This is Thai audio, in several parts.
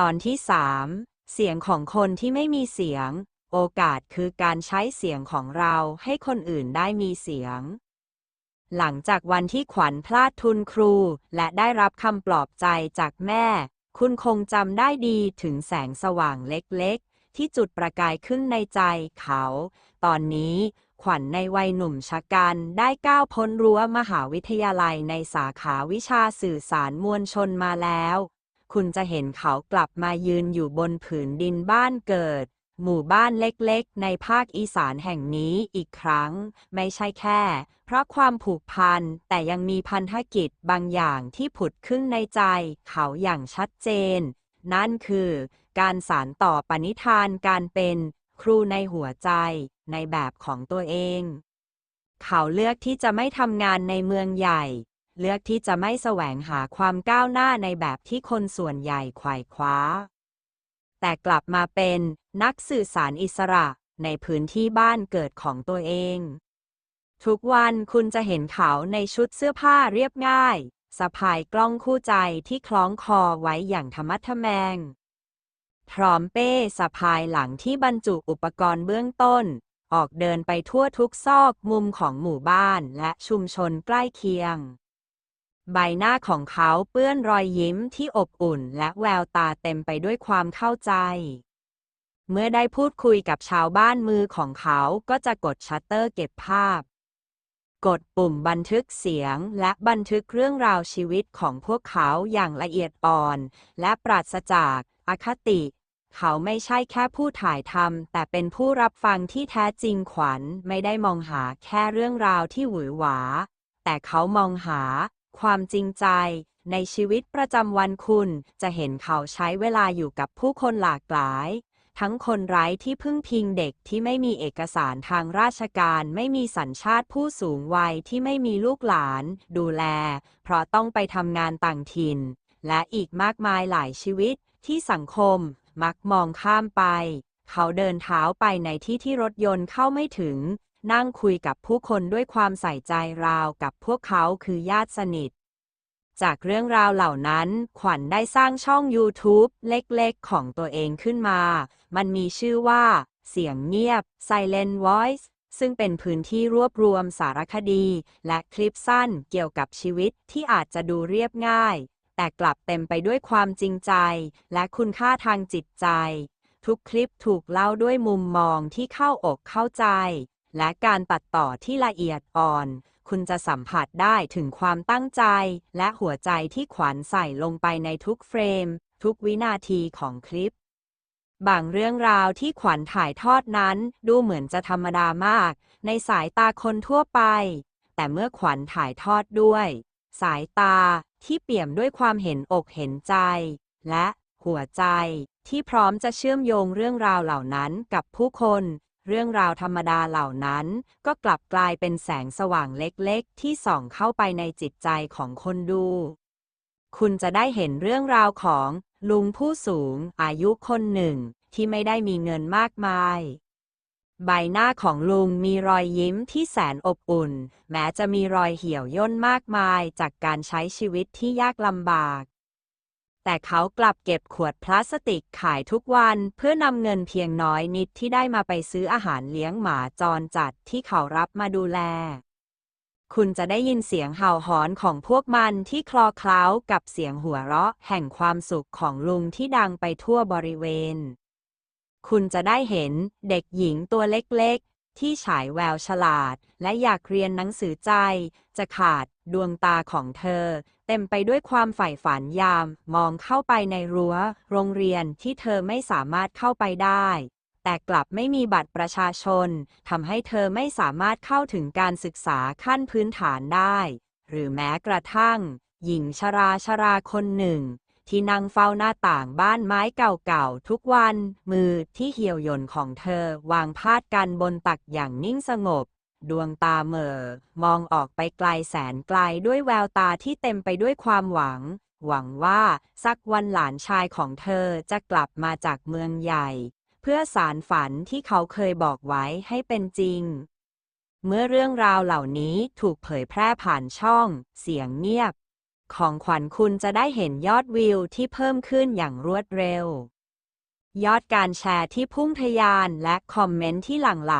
ตอนที่สามเสียงของคนที่ไม่มีเสียง โอกาสคือการใช้เสียงของเราให้คนอื่นได้มีเสียง หลังจากวันที่ขวัญพลาดทุนครู และได้รับคำปลอบใจจากแม่ คุณคงจำได้ดีถึงแสงสว่างเล็กๆ ที่จุดประกายขึ้นในใจเขา ตอนนี้ขวัญในวัยหนุ่มชะกันได้ก้าวพ้นรั้วมหาวิทยาลัยในสาขาวิชาสื่อสารมวลชนมาแล้ว คุณจะเห็นเขากลับมายืนอยู่บนผืนดินบ้านเกิด หมู่บ้านเล็กๆ ในภาคอีสานแห่งนี้อีกครั้ง ไม่ใช่แค่ เพราะความผูกพัน แต่ยังมีพันธกิจบางอย่างที่ผุดขึ้นในใจ เขาอย่างชัดเจน นั่นคือ การสานต่อปณิธานการเป็นครูในหัวใจ ในแบบของตัวเอง เขาเลือกที่จะไม่ทำงานในเมืองใหญ่ เลือกที่จะไม่แสวงหาความก้าวหน้าในแบบที่คนส่วนใหญ่ไขว่คว้า แต่กลับมาเป็นนักสื่อสารอิสระในพื้นที่บ้านเกิดของตัวเอง ทุกวันคุณจะเห็นเขาในชุดเสื้อผ้าเรียบง่ายสะพายกล้องคู่ใจที่คล้องคอไว้อย่างธรรมัทแมง พร้อมเป้สะพายหลังที่บรรจุอุปกรณ์เบื้องต้น ออกเดินไปทั่วทุกซอกมุมของหมู่บ้านและชุมชนใกล้เคียง ใบหน้าของเขาเปื้อนรอยยิ้มที่อบอุ่นและแววตาเต็มไปด้วยความเข้าใจ เมื่อได้พูดคุยกับชาวบ้านมือของเขาก็จะกดชัตเตอร์เก็บภาพ กดปุ่มบันทึกเสียงและบันทึกเรื่องราวชีวิตของพวกเขาอย่างละเอียดอ่อน และปราศจากอคติ เขาไม่ใช่แค่ผู้ถ่ายทำแต่เป็นผู้รับฟังที่แท้จริงขวัญไม่ได้มองหาแค่เรื่องราวที่หวือหวา แต่เขามองหา ความจริงใจ ในชีวิตประจำวันคุณ จะเห็นเขาใช้เวลาอยู่กับผู้คนหลากหลาย ทั้งคนไร้ที่พึ่งพิงเด็กที่ไม่มีเอกสารทางราชการ ไม่มีสัญชาติผู้สูงวัยที่ไม่มีลูกหลาน ดูแล เพราะต้องไปทำงานต่างถิ่น และอีกมากมายหลายชีวิต ที่สังคม มักมองข้ามไป เขาเดินเท้าไปในที่ที่รถยนต์เข้าไม่ถึง นั่งคุยกับผู้คนด้วยความใส่ใจราวกับพวกเขาคือญาติสนิท จากเรื่องราวเหล่านั้น ขวัญได้สร้างช่อง YouTube เล็กๆ ของตัวเองขึ้นมา มันมีชื่อว่า เสียงเงียบ Silent Voice ซึ่งเป็นพื้นที่รวบรวมสารคดี และคลิปสั้นเกี่ยวกับชีวิตที่อาจจะดูเรียบง่าย แต่กลับเต็มไปด้วยความจริงใจ และคุณค่าทางจิตใจ ทุกคลิปถูกเล่าด้วยมุมมองที่เข้าอกเข้าใจ และการตัดต่อที่ละเอียดอ่อน คุณจะสัมผัสได้ถึงความตั้งใจ และหัวใจที่ขวัญใส่ลงไปในทุกเฟรม ทุกวินาทีของคลิป บางเรื่องราวที่ขวัญถ่ายทอดนั้น ดูเหมือนจะธรรมดามาก ในสายตาคนทั่วไป แต่เมื่อขวัญถ่ายทอดด้วย สายตาที่เปี่ยมด้วยความเห็นอกเห็นใจ และหัวใจที่พร้อมจะเชื่อมโยงเรื่องราวเหล่านั้นกับผู้คน เรื่องราวธรรมดาเหล่านั้นก็กลับกลายเป็นแสงสว่างเล็กๆ ที่ส่องเข้าไปในจิตใจของคนดู คุณจะได้เห็นเรื่องราวของลุงผู้สูงอายุคนหนึ่งที่ไม่ได้มีเงินมากมาย ใบหน้าของลุงมีรอยยิ้มที่แสนอบอุ่น แม้จะมีรอยเหี่ยวย่นมากมายจากการใช้ชีวิตที่ยากลำบาก แต่เขากลับเก็บขวดพลาสติกขายทุกวันเพื่อนำเงินเพียงน้อยนิดที่ได้มาไปซื้ออาหารเลี้ยงหมาจรจัดที่เขารับมาดูแล คุณจะได้ยินเสียงเห่าหอนของพวกมันที่คลอเคล้ากับเสียงหัวเราะแห่งความสุขของลุงที่ดังไปทั่วบริเวณ คุณจะได้เห็นเด็กหญิงตัวเล็กๆที่ฉายแววฉลาด และอยากเรียนหนังสือใจ จะขาด ดวงตาของเธอ เต็มไปด้วยความใฝ่ฝันยาม มองเข้าไปในรั้ว โรงเรียนที่เธอไม่สามารถเข้าไปได้ แต่กลับไม่มีบัตรประชาชนทำให้เธอไม่สามารถเข้าถึงการศึกษาขั้นพื้นฐานได้ หรือแม้กระทั่ง หญิงชราชราคนหนึ่ง ที่นั่งเฝ้าหน้าต่างบ้านไม้เก่าๆทุกวัน มือที่เหี่ยวย่นของเธอวางพาดกันบนตักอย่างนิ่งสงบ ดวงตาเหม่อมองออกไปไกลแสนไกลด้วยแววตาที่เต็มไปด้วยความหวัง หวังว่าสักวันหลานชายของเธอจะกลับมาจากเมืองใหญ่ เพื่อสารฝันที่เขาเคยบอกไว้ให้เป็นจริง เมื่อเรื่องราวเหล่านี้ถูกเผยแพร่ผ่านช่อง เสียงเงียบ ของขวัญคุณจะได้เห็นยอดวิวที่เพิ่มขึ้นอย่างรวดเร็ว ยอดการแชร์ที่พุ่งทะยานและคอมเมนต์ที่หลั่งไหล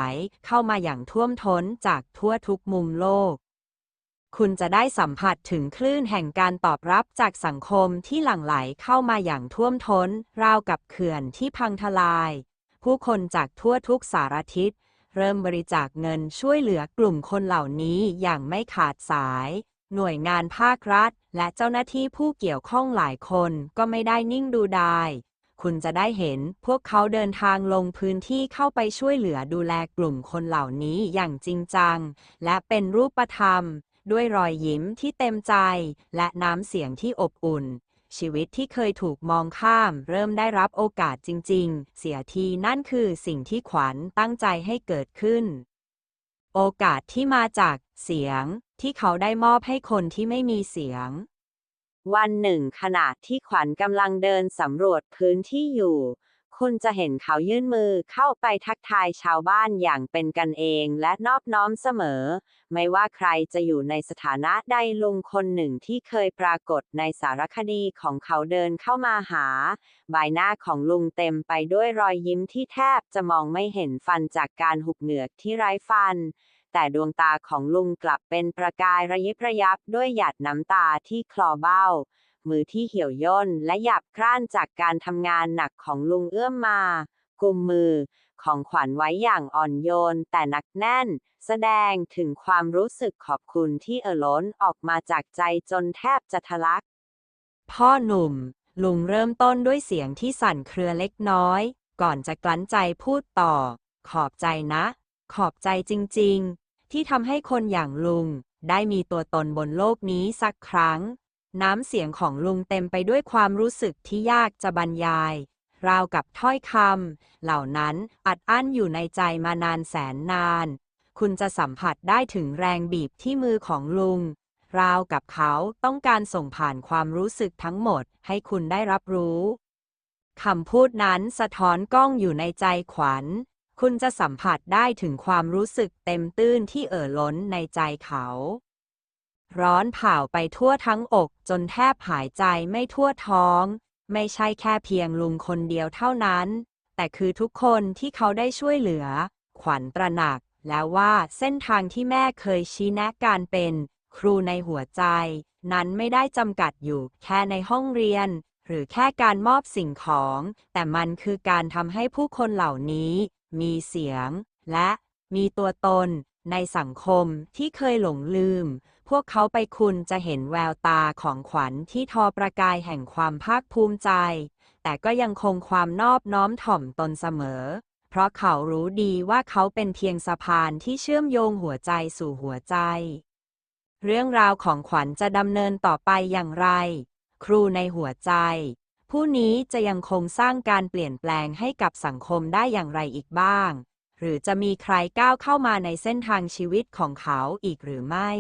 เข้ามาอย่างท่วมท้นจากทั่วทุกมุมโลก คุณจะได้สัมผัสถึงคลื่นแห่งการตอบรับจากสังคมที่หลั่งไหลเข้ามาอย่างท่วมท้น ราวกับเขื่อนที่พังทลาย ผู้คนจากทั่วทุกสารทิศเริ่มบริจาคเงินช่วยเหลือกลุ่มคนเหล่านี้อย่างไม่ขาดสาย หน่วยงานภาครัฐ และเจ้าหน้าที่ผู้เกี่ยวข้องหลายคนก็ไม่ได้นิ่งดูดาย คุณจะได้เห็นพวกเขาเดินทางลงพื้นที่เข้าไปช่วยเหลือดูแลกลุ่มคนเหล่านี้อย่างจริงจัง และเป็นรูปธรรม ด้วยรอยยิ้มที่เต็มใจ และน้ำเสียงที่อบอุ่น ชีวิตที่เคยถูกมองข้าม เริ่มได้รับโอกาสจริง ๆ เสียทีนั่นคือสิ่งที่ขวัญตั้งใจให้เกิดขึ้น โอกาสที่มาจากเสียงที่เขาได้มอบให้คนที่ไม่มีเสียง วันหนึ่งขณะที่ขวัญกำลังเดินสำรวจพื้นที่อยู่ คุณจะเห็นเขายื่นมือเข้าไปทักทายชาวบ้านอย่างเป็นกันเองและนอบน้อมเสมอ ไม่ว่าใครจะอยู่ในสถานะใดลุงคนหนึ่งที่เคยปรากฏในสารคดีของเขาเดินเข้ามาหา ใบหน้าของลุงเต็มไปด้วยรอยยิ้มที่แทบจะมองไม่เห็นฟันจากการหุบเหงือกที่ไร้ฟัน แต่ดวงตาของลุงกลับเป็นประกายระยิบระยับด้วยหยาดน้ำตาที่คลอเบ้า มือที่เหี่ยวย่นและหยาบกร้านจากการทำงานหนักของลุงเอื้อมมา กุมมือของขวัญไว้อย่างอ่อนโยนแต่หนักแน่น แสดงถึงความรู้สึกขอบคุณที่เอ่อล้นออกมาจากใจจนแทบจะทะลัก พ่อหนุ่ม ลุงเริ่มต้นด้วยเสียงที่สั่นเครือเล็กน้อย ก่อนจะกลั้นใจพูดต่อ ขอบใจนะ ขอบใจจริง ที่ทำให้คนอย่างลุง ได้มีตัวตนบนโลกนี้สักครั้ง น้ำเสียงของลุงเต็มไปด้วยความรู้สึกที่ยากจะบรรยาย ราวกับถ้อยคำเหล่านั้นอัดอั้นอยู่ในใจมานานแสนนาน คุณจะสัมผัสได้ถึงแรงบีบที่มือของลุง ราวกับเขาต้องการส่งผ่านความรู้สึกทั้งหมดให้คุณได้รับรู้คำพูดนั้นสะท้อนกล้องอยู่ในใจขวัญ คุณจะสัมผัสได้ถึงความรู้สึกเต็มตื้นที่เอ่อล้นในใจเขา ร้อนเผาไปทั่วทั้งอกจนแทบหายใจไม่ทั่วท้อง ไม่ใช่แค่เพียงลุงคนเดียวเท่านั้น แต่คือทุกคนที่เขาได้ช่วยเหลือ ขวัญตระหนัก แล้วว่าเส้นทางที่แม่เคยชี้แนะการเป็น ครูในหัวใจ นั้นไม่ได้จำกัดอยู่แค่ในห้องเรียนหรือแค่การมอบสิ่งของ แต่มันคือการทำให้ผู้คนเหล่านี้ มีเสียง และมีตัวตนในสังคมที่เคยหลงลืม พวกเขาไปคุณจะเห็นแววตาของขวัญที่ทอประกายแห่งความภาคภูมิใจ แต่ก็ยังคงความนอบน้อมถ่อมตนเสมอ เพราะเขารู้ดีว่าเขาเป็นเพียงสะพานที่เชื่อมโยงหัวใจสู่หัวใจ เรื่องราวของขวัญจะดำเนินต่อไปอย่างไร ครูในหัวใจ ผู้นี้จะยังคงสร้างการเปลี่ยนแปลงให้กับสังคมได้อย่างไรอีกบ้าง หรือจะมีใครก้าวเข้ามาในเส้นทางชีวิตของเขาอีกหรือไม่